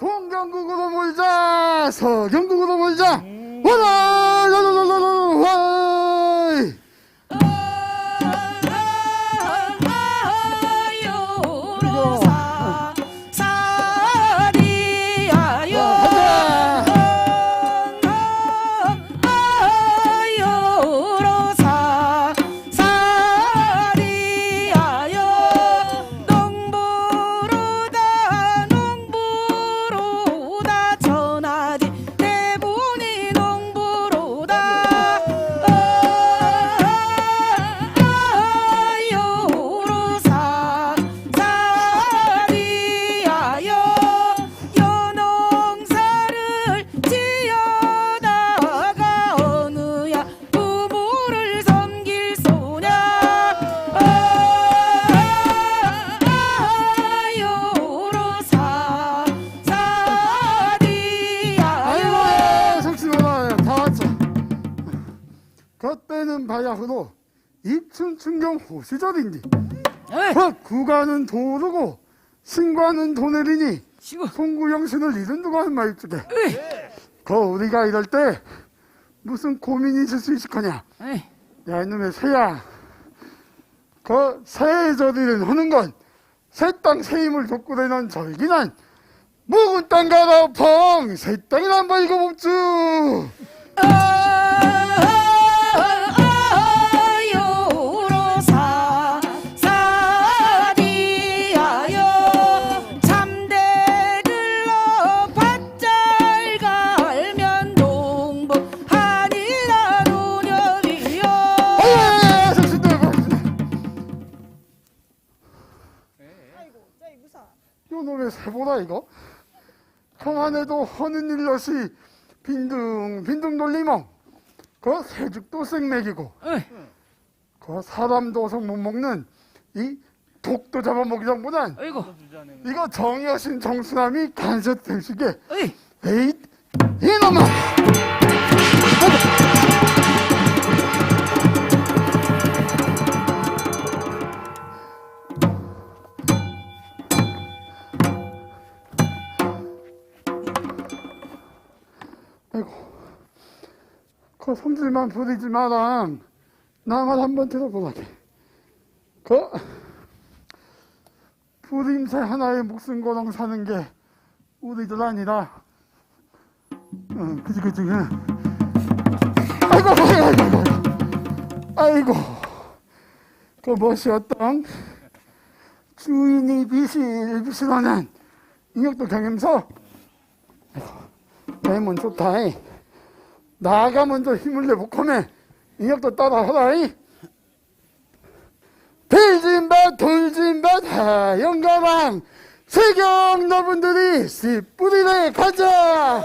동경국으로 몰자 서경국으로 몰자. 와라 라라라라라 입춘춘경 호시절인디 헛 구가는 도르고 신과는 도내리니 송구영신을 잃은 누가 한 말쪽에. 그 우리가 이럴 때 무슨 고민이 있을 수 있을 거냐? 에이, 야 이놈의 새야. 그 저리는 하는 건 새 땅 새임을 돕고 되는 절기난 묵은 땅 가라 펑새 땅이란 말이고 봅주 평안에도 허는 일러시 빈둥 빈둥 돌리멍 그 새죽도 생맥이고 그 사람도 성못 먹는 이 독도 잡아먹이정보단 아이고 이거 정여신 정수남이 간섭 등식에 에이. 에잇 이놈아 그 성질만 부리지 마라 나만 한번 들어보라게. 그 부림새 하나에 목숨 걸어 사는 게 우리들 아니라. 응 그지 그지 응. 아이고 아이고 아이고 아이고 그 무엇이었던 주인이 비실비실하는 인력도 경험서. 대문 좋다 이. 나가 먼저 힘을 내보코매 인력도 따라하라 빌진밭 돌진밭 하영가방 세경 너분들이 씨뿌리를 가자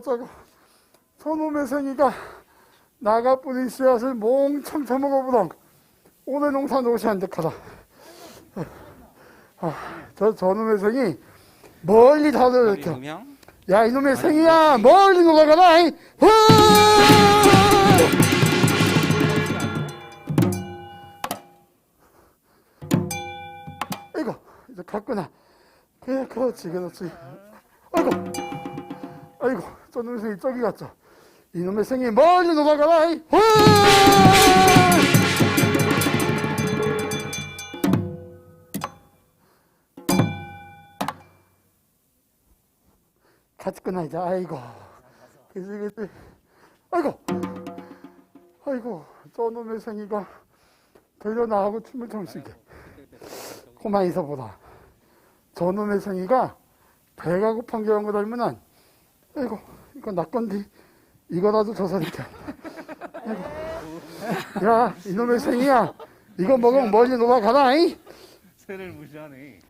작아. 저놈의 생이가 나가 뿌린 씨앗을 몽청 처먹어보던 올해 농사 노시 한득하다. 아, 저 저놈의 생이 멀리 다들 이렇게. 야 이놈의 생이야 멀리 놀아가라. 이. 후! 이거 이제 갔구나. 그래 그렇지 그렇지. 아이고 아이고 저놈의 생이 저기 갔죠. 이놈의 생이 멀리 놀아가라. 이. 후! 갔구나 이제 아이고 그지 그지 아이고 아이고 저놈의 생이가 들려 나하고 춤을 좀 추게 고만이서 보다 저놈의 생이가 배가 게한 거 닮으면 아이고 이거 나 건디 이거라도 아이고 야 이놈의 생이야. 이거 먹으면 멀리 놀아가라 이? 새를 무시하네.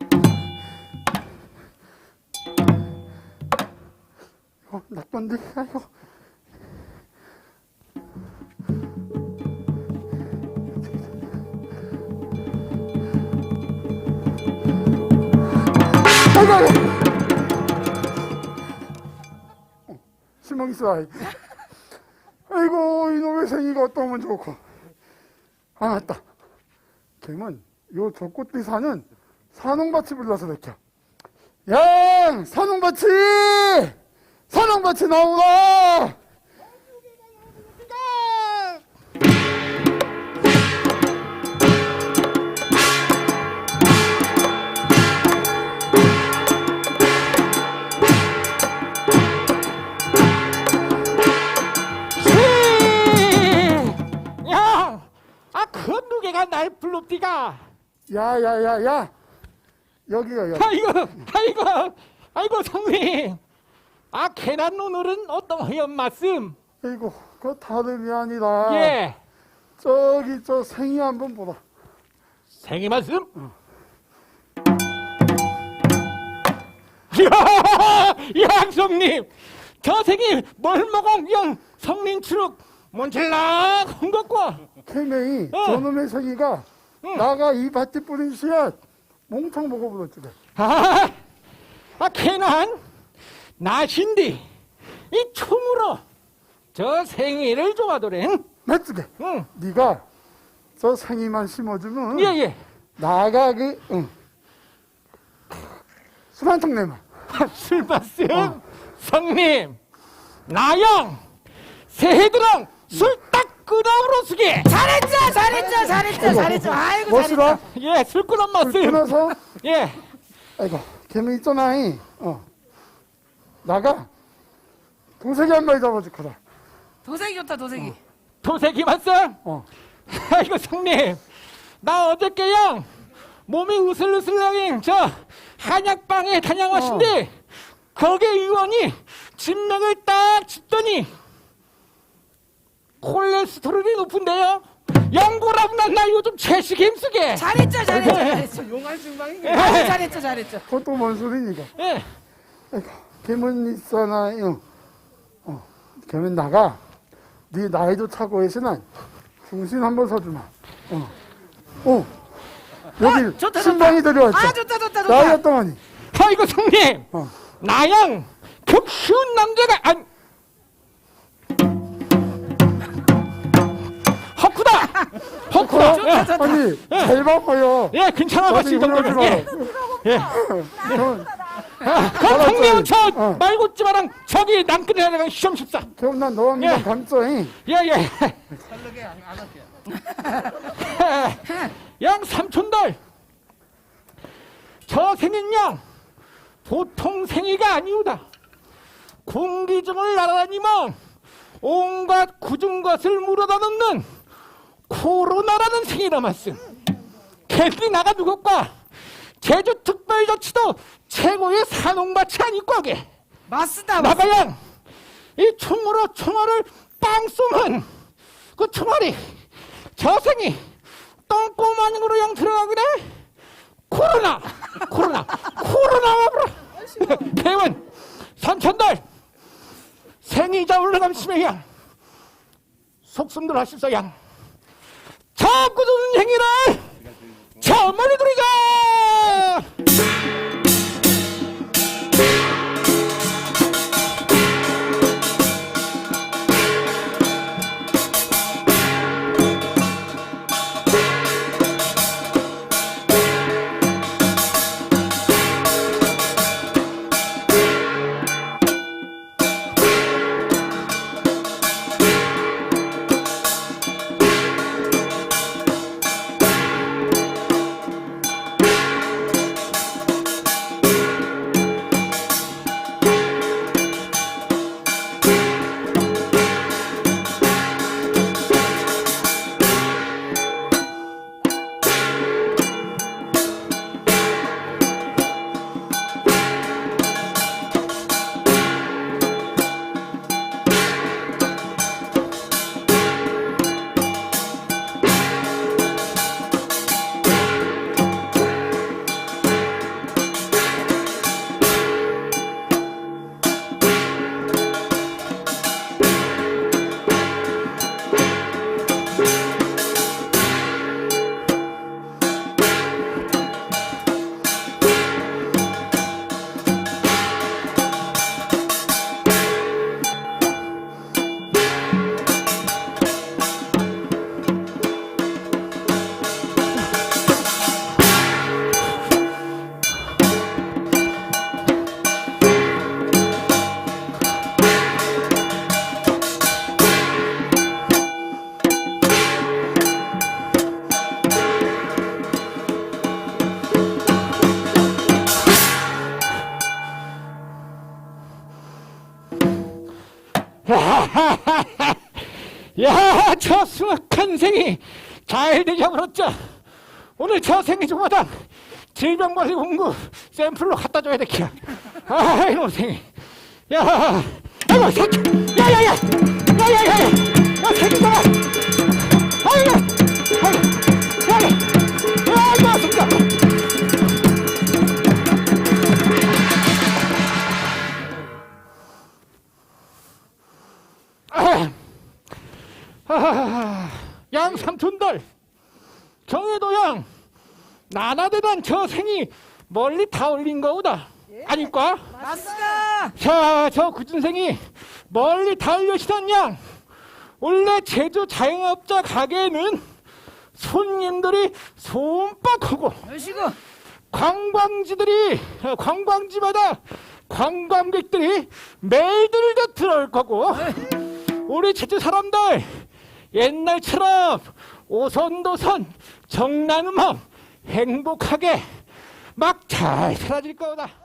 어, 나 아이고 아이고 아이고 실망 있어. 아이. 아이고 이놈의 생이가 어떠면 좋고. 아 맞다. 걔는 요 조꽃띠 사는 산홍밭이 불러서 됐죠 야 산홍밭이! 산홍밭이 나오라 날 불렀디가? 야야야야 여기요 여기 아이고, 아이고, 아이고, 성님. 아, 계란 오늘은 어떤 허연 말씀? 아이고 그 다름이 아니라 예, 저기 저 생이 한번 보라 생이 말씀? 야, 야, 성님. 저 생이 뭘 먹어, 영 성님 추룩 몬칠라 한 것과. 캐맹이 어. 저놈의 생이가 응. 나가 이 밭에 뿌린 씨앗 몽창 먹어보던 쪽에 아, 아, 걔는 나신디 이 춤으로 저 좋아하더래. 응? 맞지게 응. 네가 저 생이만 심어주면 예, 예. 나가 그 응. 술한통 내마 술 말씀. 어. 성님, 나영, 새해들랑 술딱 끄덕으로 쓰게. 잘했죠 잘했죠 잘했죠 잘했죠 아이고 멋있어 예, 술 끄덕 말씀. 끊어서 예. 아이고 개미 있잖아 이. 어 나가 동생이 한 마리 잡아줄 거다 도색이 좋다 도색이 도색이 말씀. 어 아이고, 성님. 나 어저께요. 몸이 으슬으슬하긴 저 한약방에 다녀왔는데 거기 의원이 진맥을 딱 짚더니 콜레스테롤이 높은데요. 영구라고 난나 요즘 채식 힘쓰게. 잘했죠 잘했죠 잘했죠 용할 증방이네. 아이고 잘했죠 잘했죠 그것도 뭔 소리니까 예. 개문 있잖아요 어 개문 나가 네 나이도 차고 해서는 중심 한번 서주마 어, 어. 여기 아, 좋다, 신방이 들어왔죠 아 좋다 좋다 나이 좋다 어떠하니 아이고 성님. 어. 나양 급 쉬운 남자가 안헛 예. 좋다 아니 잘 봐봐요 예, 괜찮아 봤습니다. 울지 마라 예. 예. 그럼 그럼 저 어. 말고지마랑 저기 남근에 내가 시험 십사. 그럼 난 미랑 예. 감써잉 예, 예. 할게. 양 삼촌들. 저 생인 양 보통 생이가 아니오다. 공기 중을 날아다니며 온갖 굳은 것을 물어다 넣는 코로나라는 생이라 말씀. 캔디 나가 누굴까? 제주특별자치도 최고의 산홍밭이 아니과게. 맞습니다 나가양 이 총으로 총알을 빵 쏘면 그 총알이 저생이 똥꼬마냥으로 양 들어가게 돼 코로나 코로나 코로나 와버려 대원 삼천들 생이자 올라감심에 양 속숨들 하십사 양 참고도 행위를 참말로 들이가 수학한 생이 잘 되져버렸죠. 오늘 저 생이 중마당 질병관리 본부 샘플로 갖다 줘야 되기야. 아, 이놈 생이. 야, 아이고, 새끼. 야, 야, 야, 야, 야, 야, 야, 나나대단 저 생이 멀리 다 올린 거보다. 아닐까? 맞습니다. 자, 저 구준생이 멀리 다 올려시던 양 원래 제주 자영업자 가게에는 손님들이 손빡하고 여시고 관광지들이 어, 관광지마다 관광객들이 매일들도 들어올 거고 우리 제주 사람들 옛날처럼 오선도선 정난음함 행복하게 막잘 살아질 거다.